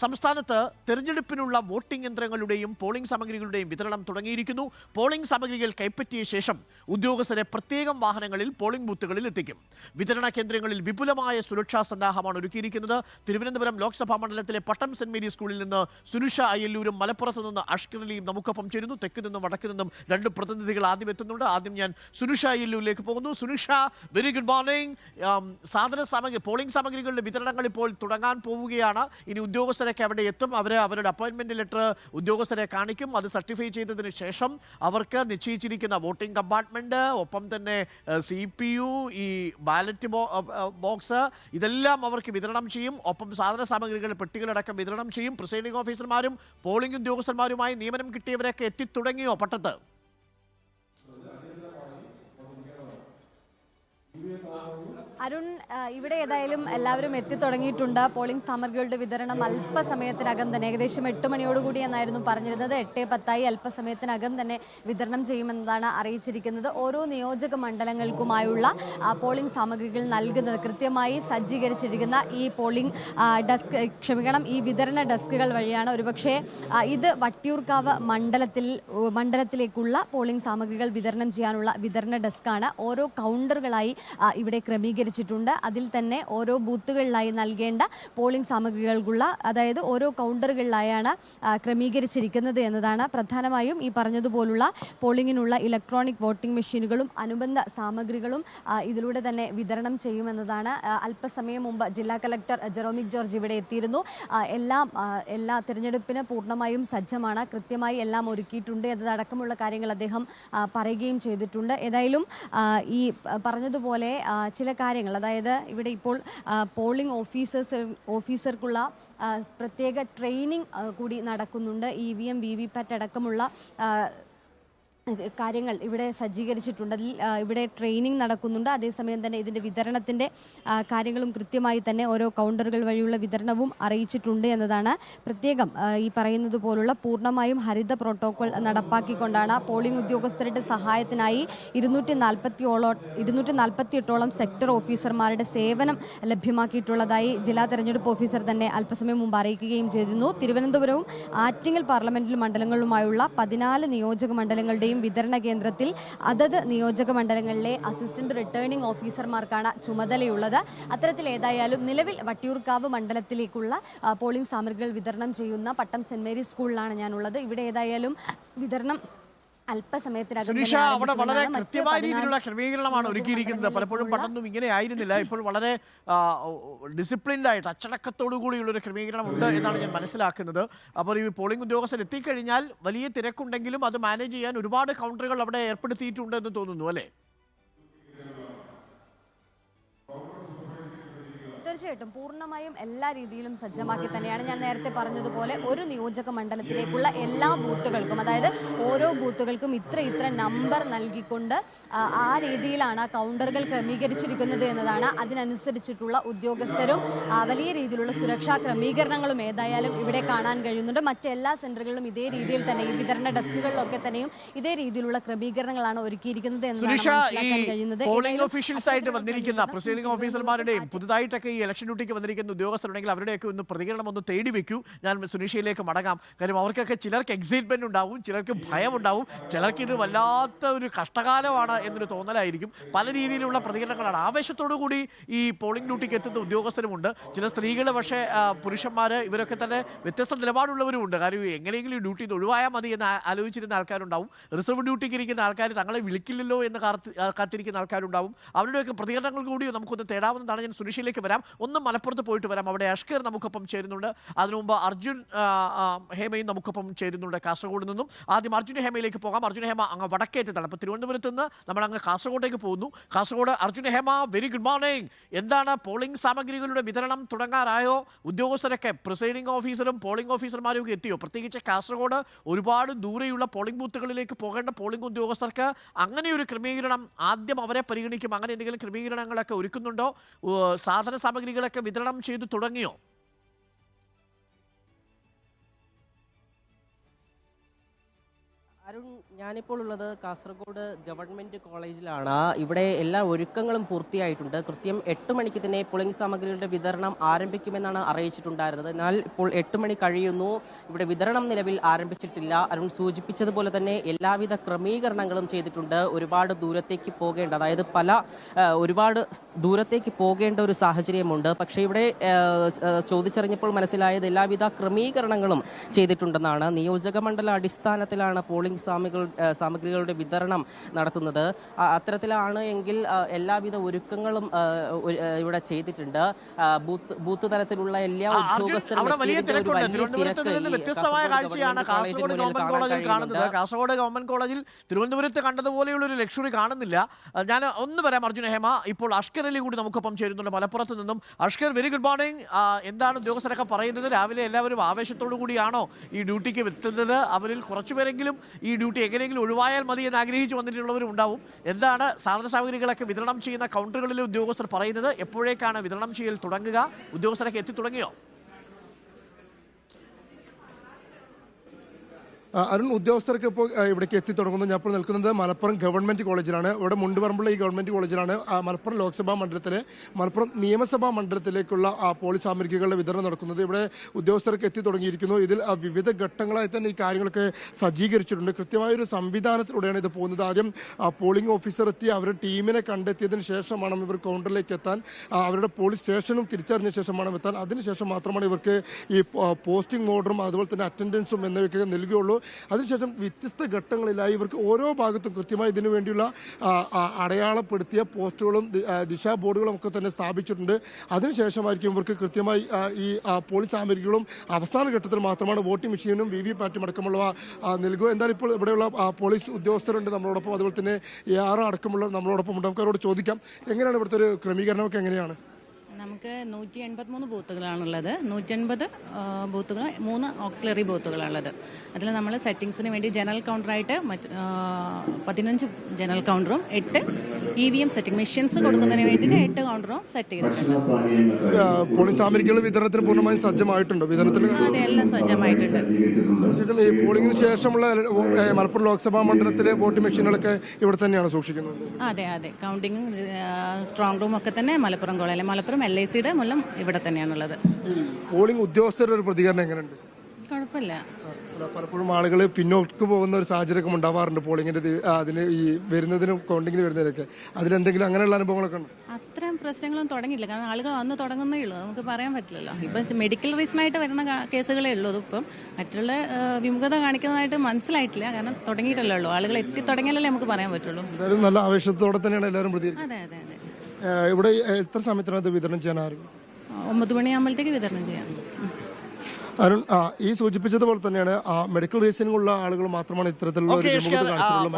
സംസ്ഥാനത്ത് തെരഞ്ഞെടുപ്പിനുള്ള voting യന്ത്രങ്ങളുടെയും polling സാമഗ്രികളുടെയും വിതരണം തുടങ്ങിയിരിക്കുന്നു. പോളിംഗ് സാമഗ്രികൾ കൈപ്പറ്റിയ ശേഷം ഉദ്യോഗസ്ഥരെ പ്രത്യേകം വാഹനങ്ങളിൽ പോളിംഗ് ബൂത്തുകളിൽ എത്തിക്കും. വിതരണ കേന്ദ്രങ്ങളിൽ വിപുലമായ സുരക്ഷാ സന്നാഹമാണ് ഒരുക്കിയിരിക്കുന്നത്. തിരുവനന്തപുരം ലോക്സഭാ മണ്ഡലത്തിലെ പട്ടം സെന്റ് മേരി സ്കൂളിൽ നിന്ന് സുനുഷ അയ്യല്ലൂരും മലപ്പുറത്ത് നിന്ന് അഷ്കറിലിയും നമുക്കൊപ്പം ചേരുന്നു. തെക്കു നിന്നും വടക്കു നിന്നും രണ്ട് പ്രതിനിധികൾ ആദ്യം എത്തുന്നുണ്ട്. ആദ്യം ഞാൻ സുനുഷ അയ്യല്ലൂരിലേക്ക് പോകുന്നു. സുനുഷ വെരി ഗുഡ് മോർണിംഗ് സാധന സാമഗ്രി പോളിംഗ് സാമഗ്രികളുടെ വിതരണങ്ങൾ ഇപ്പോൾ തുടങ്ങാൻ പോവുകയാണ്. ഇനി ഉദ്യോഗസ്ഥരൊക്കെ അവിടെ എത്തും. അവരെ അവരുടെ അപ്പോയിൻമെന്റ് ലെറ്റർ ഉദ്യോഗസ്ഥരെ കാണിക്കും. അത് സർട്ടിഫൈ ചെയ്തതിന് ശേഷം അവർക്ക് നിശ്ചയിച്ചിരിക്കുന്ന വോട്ടിംഗ് കമ്പാർട്ട്മെന്റ് ഒപ്പം തന്നെ സി പി യു ഈ ബാലറ്റ് ബോക്സ് ഇതെല്ലാം അവർക്ക് വിതരണം ചെയ്യും. ഒപ്പം സാധന സാമഗ്രികൾ പെട്ടികളടക്കം വിതരണം ചെയ്യും. പ്രിസൈഡിംഗ് ഓഫീസർമാരും പോളിംഗ് ഉദ്യോഗസ്ഥന്മാരുമായി നിയമനം കിട്ടിയവരൊക്കെ എത്തിത്തുടങ്ങിയോ പട്ടത്ത്? അരുൺ ഇവിടെ ഏതായാലും എല്ലാവരും എത്തിത്തുടങ്ങിയിട്ടുണ്ട് പോളിംഗ് സാമഗ്രികളുടെ വിതരണം അല്പസമയത്തിനകം തന്നെ ഏകദേശം എട്ട് മണിയോടുകൂടി എന്നായിരുന്നു പറഞ്ഞിരുന്നത്. എട്ട് പത്തായി അല്പസമയത്തിനകം തന്നെ വിതരണം ചെയ്യുമെന്നതാണ് അറിയിച്ചിരിക്കുന്നത്. ഓരോ നിയോജക മണ്ഡലങ്ങൾക്കുമായുള്ള പോളിംഗ് സാമഗ്രികൾ നൽകുന്നത് കൃത്യമായി സജ്ജീകരിച്ചിരിക്കുന്ന ഈ പോളിംഗ് ഡെസ്ക് ക്ഷമിക്കണം ഈ വിതരണ ഡെസ്കുകൾ വഴിയാണ് ഒരുപക്ഷെ ഇത് വട്ടിയൂർക്കാവ് മണ്ഡലത്തിൽ മണ്ഡലത്തിലേക്കുള്ള പോളിംഗ് സാമഗ്രികൾ വിതരണം ചെയ്യാനുള്ള വിതരണ ഡെസ്കാണ്. ഓരോ കൗണ്ടറുകളായി ഇവിടെ ഇവിടെ ക്രമീകരിച്ചിട്ടുണ്ട് അതിൽ തന്നെ ഓരോ ബൂത്തുകളിലായി നൽകേണ്ട പോളിംഗ് സാമഗ്രികൾക്കുള്ള അതായത് ഓരോ കൗണ്ടറുകളിലായാണ് ക്രമീകരിച്ചിരിക്കുന്നത് എന്നതാണ് പ്രധാനമായും ഈ പറഞ്ഞതുപോലുള്ള പോളിംഗിനുള്ള ഇലക്ട്രോണിക് വോട്ടിംഗ് മെഷീനുകളും അനുബന്ധ സാമഗ്രികളും ഇതിലൂടെ തന്നെ വിതരണം ചെയ്യുമെന്നതാണ് അല്പസമയം മുമ്പ് ജില്ലാ കളക്ടർ ജെറോമിക് ജോർജ് ഇവിടെ എത്തിയിരുന്നു. എല്ലാം എല്ലാ തിരഞ്ഞെടുപ്പിന് പൂർണമായും സജ്ജമാണ്. കൃത്യമായി എല്ലാം ഒരുക്കിയിട്ടുണ്ട് എന്നതടക്കമുള്ള കാര്യങ്ങൾ അദ്ദേഹം പറയുകയും ചെയ്തിട്ടുണ്ട്. ഏതായാലും ഈ പറഞ്ഞതുപോലെ ചില കാര്യങ്ങൾ അതായത് ഇവിടെ ഇപ്പോൾ പോളിംഗ് ഓഫീസേഴ്സ് ഓഫീസർക്കുള്ള പ്രത്യേക ട്രെയിനിങ് കൂടി നടക്കുന്നുണ്ട്. E V M V V PAT അടക്കമുള്ള കാര്യങ്ങൾ ഇവിടെ സജ്ജീകരിച്ചിട്ടുണ്ട്. അതിൽ ഇവിടെ ട്രെയിനിങ് നടക്കുന്നുണ്ട്. അതേസമയം തന്നെ ഇതിന്റെ വിതരണത്തിന്റെ കാര്യങ്ങളും കൃത്യമായി തന്നെ ഓരോ കൗണ്ടറുകൾ വഴിയുള്ള വിതരണവും അറിയിച്ചിട്ടുണ്ട് എന്നതാണ് പ്രത്യേകം ഈ പറയുന്നത് പോലുള്ള പൂർണമായും ഹരിത പ്രോട്ടോകോൾ നടപ്പാക്കിക്കൊണ്ടാണ് പോളിംഗ് ഉദ്യോഗസ്ഥരുടെ സഹായത്തിനായി ഇരുന്നൂറ്റി നാൽപ്പത്തിയോളോ ഇരുന്നൂറ്റി നാൽപ്പത്തിയെട്ടോളം സെക്ടർ ഓഫീസർമാരുടെ സേവനം ലഭ്യമാക്കിയിട്ടുള്ളതായി ജില്ലാ തെരഞ്ഞെടുപ്പ് ഓഫീസർ തന്നെ അല്പസമയം മുമ്പ് അറിയിക്കുകയും ചെയ്തിരുന്നു. തിരുവനന്തപുരവും ആറ്റിങ്ങൽ പാർലമെന്റൽ മണ്ഡലങ്ങളുമായുള്ള പതിനാല് നിയോജക മണ്ഡലങ്ങളുടെയും വിതരണ കേന്ദ്രത്തിൽ അതത് നിയോജക മണ്ഡലങ്ങളിലെ അസിസ്റ്റന്റ് റിട്ടേണിംഗ് ഓഫീസർമാർക്കാണ് ചുമതലയുള്ളത്. അത്തരത്തിൽ ഏതായാലും നിലവിൽ വട്ടിയൂർക്കാവ് മണ്ഡലത്തിലേക്കുള്ള പോളിംഗ് സാമഗ്രികൾ വിതരണം ചെയ്യുന്ന പട്ടം സെന്റ് മേരീസ് സ്കൂളിലാണ് ഞാനുള്ളത്. ഇവിടെ ഏതായാലും വിതരണം അല്പസമയത്തിനകം സുനിഷ അവിടെ വളരെ കൃത്യമായ രീതിയിലുള്ള ക്രമീകരണമാണ് ഒരുക്കിയിരിക്കുന്നത്. പലപ്പോഴും പണ്ടൊന്നും ഇങ്ങനെ ആയിരുന്നില്ല. ഇപ്പോൾ വളരെ ഡിസിപ്ലിൻഡ് ആയിട്ട് അച്ചടക്കത്തോടു കൂടിയുള്ള ഒരു ക്രമീകരണം ഉണ്ട് എന്നാണ് ഞാൻ മനസ്സിലാക്കുന്നത്. അപ്പോൾ ഈ പോളിംഗ് ഉദ്യോഗസ്ഥർ എത്തിക്കഴിഞ്ഞാൽ വലിയ തിരക്കുണ്ടെങ്കിലും അത് മാനേജ് ചെയ്യാൻ ഒരുപാട് കൗണ്ടറുകൾ അവിടെ ഏർപ്പെടുത്തിയിട്ടുണ്ട് എന്ന് തോന്നുന്നു അല്ലേ? തീർച്ചയായിട്ടും പൂർണമായും എല്ലാ രീതിയിലും സജ്ജമാക്കി തന്നെയാണ് ഞാൻ നേരത്തെ പറഞ്ഞതുപോലെ ഒരു നിയോജക മണ്ഡലത്തിലേക്കുള്ള എല്ലാ ബൂത്തുകൾക്കും അതായത് ഓരോ ബൂത്തുകൾക്കും ഇത്ര ഇത്ര നമ്പർ നൽകിക്കൊണ്ട് ആ, രീതിയിലാണ് കൗണ്ടറുകൾ ക്രമീകരിച്ചിരിക്കുന്നത് എന്നതാണ് അതിനനുസരിച്ചിട്ടുള്ള ഉദ്യോഗസ്ഥരും വലിയ രീതിയിലുള്ള സുരക്ഷാ ക്രമീകരണങ്ങളും ഏതായാലും ഇവിടെ കാണാൻ കഴിയുന്നുണ്ട്. മറ്റെല്ലാ സെന്ററുകളിലും ഇതേ രീതിയിൽ തന്നെ ഈ വിതരണ ഡെസ്കുകളിലൊക്കെ തന്നെയും ഇതേ രീതിയിലുള്ള ക്രമീകരണങ്ങളാണ് ഒരുക്കിയിരിക്കുന്നത് എന്നതാണ് മനസ്സിലാക്കാൻ കഴിയുന്നത്. ഓഫീഷ്യൽസ് ആയിട്ട് വന്നിരിക്കുന്ന പ്രിസൈഡിംഗ് ഓഫീസർമാരുടെയും പുതുതായിട്ടൊക്കെ ഈ ഇലക്ഷൻ ഡ്യൂട്ടിക്ക് വന്നിരിക്കുന്ന ഉദ്യോഗസ്ഥരുണ്ടെങ്കിൽ അവരുടെയൊക്കെ ഒന്ന് പ്രതികരണം ഒന്ന് തേടി വെക്കൂ. ഞാൻ സുനീഷയിലേക്ക് മടങ്ങാം. കാര്യം അവർക്കൊക്കെ ചിലർക്ക് എക്സൈറ്റ്മെന്റ് ഉണ്ടാവും ചിലർക്ക് ഭയം ഉണ്ടാവും ചിലർക്ക് ഇത് വല്ലാത്ത ഒരു കഷ്ടകാലമാണ് എന്നൊരു തോന്നലായിരിക്കും. പല രീതിയിലുള്ള പ്രതികരണങ്ങളാണ്. ആവേശത്തോടു കൂടി ഈ പോളിംഗ് ഡ്യൂട്ടിക്ക് എത്തുന്ന ഉദ്യോഗസ്ഥരുമുണ്ട് ചില സ്ത്രീകൾ പക്ഷേ പുരുഷന്മാർ ഇവരൊക്കെ തന്നെ വ്യത്യസ്ത നിലപാടുള്ളവരുമുണ്ട് കാര്യം എങ്ങനെയെങ്കിലും ഡ്യൂട്ടിയിൽ നിന്ന് ഒഴിവായാൽ മതി എന്ന് ആലോചിച്ചിരുന്ന ആൾക്കാരുണ്ടാവും. റിസർവ് ഡ്യൂട്ടിക്ക് ഇരിക്കുന്ന ആൾക്കാർ തങ്ങളെ വിളിക്കില്ലല്ലോ എന്ന് കാത്തിരിക്കുന്ന ആൾക്കാരുണ്ടാവും. അവരുടെയൊക്കെ പ്രതികരണങ്ങൾ കൂടി നമുക്കൊന്ന് തേടാവുന്നതാണ്. ഞാൻ സുനിഷയിലേക്ക് വരാം. ഒന്ന് മലപ്പുറത്ത് പോയിട്ട് വരാം. അവിടെ അഷ്കർ നമുക്കൊപ്പം ചേരുന്നുണ്ട്. അതിനു മുമ്പ് അർജുൻ ഹേമയും നമുക്കൊപ്പം ചേരുന്നുണ്ട് കാസർഗോഡ് നിന്നും. ആദ്യം അർജുൻ ഹേമയിലേക്ക് പോകാം. അർജുൻ ഹേമ അങ്ങ് വടക്കേറ്റത്താണ് അപ്പോൾ തിരുവനന്തപുരത്ത് നിന്ന് നമ്മൾ അങ്ങ് കാസർഗോഡേക്ക് പോകുന്നു. Kasaragod Arjun Hema very good morning എന്താണ് പോളിംഗ് സാമഗ്രികളുടെ വിതരണം? തുടങ്ങാറായോ? ഉദ്യോഗസ്ഥരൊക്കെ പ്രിസൈഡിംഗ് ഓഫീസറും പോളിംഗ് ഓഫീസർമാരും ഒക്കെ എത്തിയോ? പ്രത്യേകിച്ച് കാസർഗോഡ് ഒരുപാട് ദൂരെയുള്ള പോളിംഗ് ബൂത്തുകളിലേക്ക് പോകേണ്ട പോളിംഗ് ഉദ്യോഗസ്ഥർക്ക് അങ്ങനെ ഒരു ക്രമീകരണം ആദ്യം അവരെ പരിഗണിക്കും. അങ്ങനെ എന്തെങ്കിലും ക്രമീകരണങ്ങളൊക്കെ ഒരുക്കുന്നുണ്ടോ? സാധന സാമഗ്രികളൊക്കെ വിതരണം ചെയ്തു തുടങ്ങിയോ? അരുൺ ഞാനിപ്പോൾ ഉള്ളത് കാസർഗോഡ് ഗവൺമെന്റ് കോളേജിലാണ്. ഇവിടെ എല്ലാ ഒരുക്കങ്ങളും പൂർത്തിയായിട്ടുണ്ട്. കൃത്യം എട്ട് മണിക്ക് തന്നെ പോളിംഗ് സാമഗ്രികളുടെ വിതരണം ആരംഭിക്കുമെന്നാണ് അറിയിച്ചിട്ടുണ്ടായിരുന്നത്. എന്നാൽ ഇപ്പോൾ എട്ട് മണി കഴിയുന്നു. ഇവിടെ വിതരണം നിലവിൽ ആരംഭിച്ചിട്ടില്ല. അരുൺ സൂചിപ്പിച്ചതുപോലെ തന്നെ എല്ലാവിധ ക്രമീകരണങ്ങളും ചെയ്തിട്ടുണ്ട്. ഒരുപാട് ദൂരത്തേക്ക് പോകേണ്ട അതായത് പല ഒരുപാട് ദൂരത്തേക്ക് പോകേണ്ട ഒരു സാഹചര്യമുണ്ട്. പക്ഷേ ഇവിടെ ചോദിച്ചറിഞ്ഞപ്പോൾ മനസ്സിലായത് എല്ലാവിധ ക്രമീകരണങ്ങളും ചെയ്തിട്ടുണ്ടെന്നാണ്. നിയോജക മണ്ഡല അടിസ്ഥാനത്തിലാണ് പോളിംഗ് സാമഗ്രികൾ സാമഗ്രികളുടെ വിതരണം നടത്തുന്നത്. അത്തരത്തിലാണ് എങ്കിൽ എല്ലാവിധ ഒരുക്കങ്ങളും ഇവിടെ ചെയ്തിട്ടുണ്ട്. ബൂത്ത് ബൂത്ത് തലത്തിലുള്ള എല്ലാ ഉദ്യോഗസ്ഥരും വ്യത്യസ്തമായ കാസർഗോഡ് കാഴ്ചയാണ് കാസർഗോഡ് ഗവൺമെന്റ് കോളേജിൽ കാണുന്നത്. കാസർഗോഡ് ഗവൺമെന്റ് കോളേജിൽ തിരുവനന്തപുരത്ത് കണ്ടതുപോലെയുള്ള ഒരു ലക്ഷറി കാണുന്നില്ല. ഞാൻ ഒന്ന് വരാം അർജുന ഹേമ. ഇപ്പോൾ അഷ്കർ അലി കൂടി നമുക്കൊപ്പം ചേരുന്നുണ്ട് മലപ്പുറത്ത് നിന്നും. അഷ്കർ വെരി ഗുഡ് മോർണിംഗ് എന്താണ് ഉദ്യോഗസ്ഥരൊക്കെ പറയുന്നത്? രാവിലെ എല്ലാവരും ആവേശത്തോടു കൂടിയാണോ ഈ ഡ്യൂട്ടിക്ക് എത്തുന്നത്? അവരിൽ കുറച്ചുപേരെങ്കിലും ഈ ഡ്യൂട്ടി എങ്ങനെയെങ്കിലും ഒഴിവായാൽ മതി എന്ന് ആഗ്രഹിച്ചു വന്നിട്ടുള്ളവരും ഉണ്ടാവും. എന്താണ് സാധന സാമഗ്രികളൊക്കെ വിതരണം ചെയ്യുന്ന കൗണ്ടറുകളിലെ ഉദ്യോഗസ്ഥർ പറയുന്നത്? എപ്പോഴേക്കാണ് വിതരണം ചെയ്യൽ തുടങ്ങുക? ഉദ്യോഗസ്ഥരൊക്കെ എത്തി തുടങ്ങിയോ? അരുൺ ഉദ്യോഗസ്ഥർക്ക് ഇപ്പോൾ ഇവിടേക്ക് എത്തി തുടങ്ങുന്നു. ഞാൻ ഇപ്പോൾ നിൽക്കുന്നത് മലപ്പുറം ഗവൺമെന്റ് കോളേജിലാണ്. ഇവിടെ മുണ്ടുപറമ്പുള്ള ഈ ഗവൺമെന്റ് കോളേജിലാണ്. മലപ്പുറം ലോക്സഭാ മണ്ഡലത്തിലെ മലപ്പുറം നിയമസഭാ മണ്ഡലത്തിലേക്കുള്ള ആ പോളിസ് സാമഗ്രികളുടെ വിതരണം നടക്കുന്നത് ഇവിടെ ഉദ്യോഗസ്ഥർക്ക് എത്തി തുടങ്ങിയിരിക്കുന്നു. ഇതിൽ വിവിധ ഘട്ടങ്ങളായി തന്നെ ഈ കാര്യങ്ങളൊക്കെ സജ്ജീകരിച്ചിട്ടുണ്ട്. കൃത്യമായൊരു സംവിധാനത്തിലൂടെയാണ് ഇത് പോകുന്നത്. ആദ്യം പോളിംഗ് ഓഫീസർ എത്തി അവരുടെ ടീമിനെ കണ്ടെത്തിയതിന് ശേഷമാണ് ഇവർ കൗണ്ടറിലേക്ക് എത്താൻ അവരുടെ പോളിംഗ് സ്റ്റേഷനും തിരിച്ചറിഞ്ഞ ശേഷമാണ് എത്താൻ. അതിനുശേഷം മാത്രമാണ് ഇവർക്ക് ഈ പോസ്റ്റിംഗ് ഓർഡറും അതുപോലെ തന്നെ അറ്റൻഡൻസും എന്നിവയ്ക്കൊക്കെ നൽകുകയുള്ളൂ. അതിനുശേഷം വ്യത്യസ്ത ഘട്ടങ്ങളിലായി ഇവർക്ക് ഓരോ ഭാഗത്തും കൃത്യമായി ഇതിനു വേണ്ടിയുള്ള അടയാളപ്പെടുത്തിയ പോസ്റ്റുകളും ദിശാ ബോർഡുകളും ഒക്കെ തന്നെ സ്ഥാപിച്ചിട്ടുണ്ട്. അതിനുശേഷമായിരിക്കും ഇവർക്ക് കൃത്യമായി ഈ പോളിംഗ് സാമഗ്രികളും അവസാന ഘട്ടത്തിൽ മാത്രമാണ് വോട്ടിംഗ് മെഷീനും വി വി പാറ്റും അടക്കമുള്ളവ നൽകുക. എന്തായാലും ഇപ്പോൾ ഇവിടെയുള്ള പോലീസ് ഉദ്യോഗസ്ഥരുണ്ട്. നമ്മളോടൊപ്പം അതുപോലെ തന്നെ എ ആർ അടക്കമുള്ള നമ്മളോടൊപ്പം ഉണ്ട്. നമുക്ക് അവരോട് ചോദിക്കാം. എങ്ങനെയാണ് ഇവിടുത്തെ ഒരു ക്രമീകരണമൊക്കെ എങ്ങനെയാണ്? നമുക്ക് നൂറ്റി എൺപത്തിമൂന്ന് ബൂത്തുകളാണുള്ളത് നൂറ്റൻപത് ബൂത്തുകൾ മൂന്ന് ഓക്സിലറി ബൂത്തുകളാണുള്ളത്. അതിൽ നമ്മൾ സെറ്റിംഗ്സിന് വേണ്ടി ജനറൽ കൗണ്ടറായിട്ട് മറ്റ് പതിനഞ്ച് ജനറൽ കൗണ്ടറും എട്ട് E V M setting machines കൊടുക്കുന്നതിന് വേണ്ടിയിട്ട് എട്ട് കൗണ്ടറും സെറ്റ് ചെയ്തിട്ടുണ്ട്. പോളിംഗ് സാമഗ്രികൾ വിതരണത്തിന് പൂർണമായും സജ്ജമായിട്ടുണ്ട്. വിതരണത്തിൽ അതെല്ലാം സജ്ജമായിട്ടുണ്ട്. ഈ പോളിംഗിന് ശേഷമുള്ള മലപ്പുറം ലോക്സഭാ മണ്ഡലത്തിലെ വോട്ടിംഗ് മെഷീനുകളൊക്കെ ഇവിടെ തന്നെയാണ് സൂക്ഷിക്കുന്നത്. അതെ അതെ. കൗണ്ടിങ്ങും സ്ട്രോങ് റൂം ഒക്കെ തന്നെ Malappuram college Malappuram L I സിയുടെ മൂലം ഇവിടെ തന്നെയാണുള്ളത്. പോളിംഗ് ഉദ്യോഗസ്ഥരുടെ ഒരു പ്രതികരണം എങ്ങനെയുണ്ട്? കുഴപ്പമില്ല. പലപ്പോഴും ആളുകൾ പിന്നോട്ട് പോകുന്ന ഒരു സാഹചര്യം ഉണ്ടാവാറുണ്ട് പോളിങ്ങിന്റെ അതിന് ഈ വരുന്നതിനും കൗണ്ടിങ്ങിന് വരുന്നതിനൊക്കെ. അതിലെന്തെങ്കിലും അങ്ങനെയുള്ള അനുഭവങ്ങളൊക്കെ ഉണ്ട്? അത്തരം പ്രശ്നങ്ങളും തുടങ്ങിയില്ല കാരണം ആളുകൾ വന്ന് തുടങ്ങുന്നേ ഉള്ളൂ. നമുക്ക് പറയാൻ പറ്റില്ലല്ലോ. ഇപ്പം മെഡിക്കൽ റീസൺ ആയിട്ട് വരുന്ന കേസുകളേ ഉള്ളൂ. ഇപ്പം മറ്റുള്ള വിമുഖത കാണിക്കുന്നതായിട്ട് മനസ്സിലായിട്ടില്ല. കാരണം തുടങ്ങിയിട്ടല്ലേ ഉള്ളൂ. ആളുകൾ എത്തി തുടങ്ങിയാലല്ലേ നമുക്ക് പറയാൻ പറ്റുള്ളൂ. നല്ല ആവേശത്തോടെ തന്നെയാണ് എല്ലാവരും അതെ അതെ. ഇവിടെ എത്ര സമയത്തിനകത്ത് വിതരണം ചെയ്യാൻ ഒമ്പത് മണിയാകുമ്പോഴത്തേക്ക് വിതരണം ചെയ്യാം. അരുൺ ഈ സൂചിപ്പിച്ചതുപോലെ തന്നെയാണ് മെഡിക്കൽ റീസണിംഗ് ഉള്ള ആളുകൾ മാത്രമാണ് ഇത്തരത്തിലുള്ള.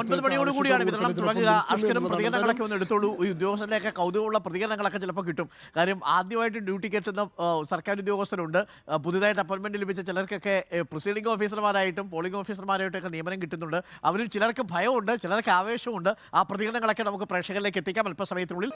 ഒൻപത് മണിയോട് കൂടിയാണ് ആവശ്യത്തോട് വിതരണം തന്നെ തുടങ്ങുക ഇതിനൊപ്പം അഷ്കരും പ്രതികരണങ്ങളൊക്കെ ഒന്ന് എടുത്തോളൂ. ഈ ഉദ്യോഗസ്ഥരുടെയൊക്കെ കൗതുകമുള്ള പ്രതികരണങ്ങളൊക്കെ ചിലപ്പോൾ കിട്ടും. കാര്യം ആദ്യമായിട്ട് ഡ്യൂട്ടിക്ക് എത്തുന്ന സർക്കാർ ഉദ്യോഗസ്ഥരുണ്ട്. പുതുതായിട്ട് അപ്പോയിന്റ്മെന്റ് ലഭിച്ച ചിലർക്കൊക്കെ പ്രൊസീഡിംഗ് ഓഫീസർമാരായിട്ടും പോളിംഗ് ഓഫീസർമാരായിട്ടൊക്കെ നിയമനം കിട്ടുന്നുണ്ട്. അവരിൽ ചിലർക്ക് ഭയമുണ്ട് ചിലർക്ക് ആവേശമുണ്ട്. ആ പ്രതികരണങ്ങളൊക്കെ നമുക്ക് പ്രേക്ഷകരിലേക്ക് എത്തിക്കാം. അല്പസമയത്തിനുള്ളിൽ.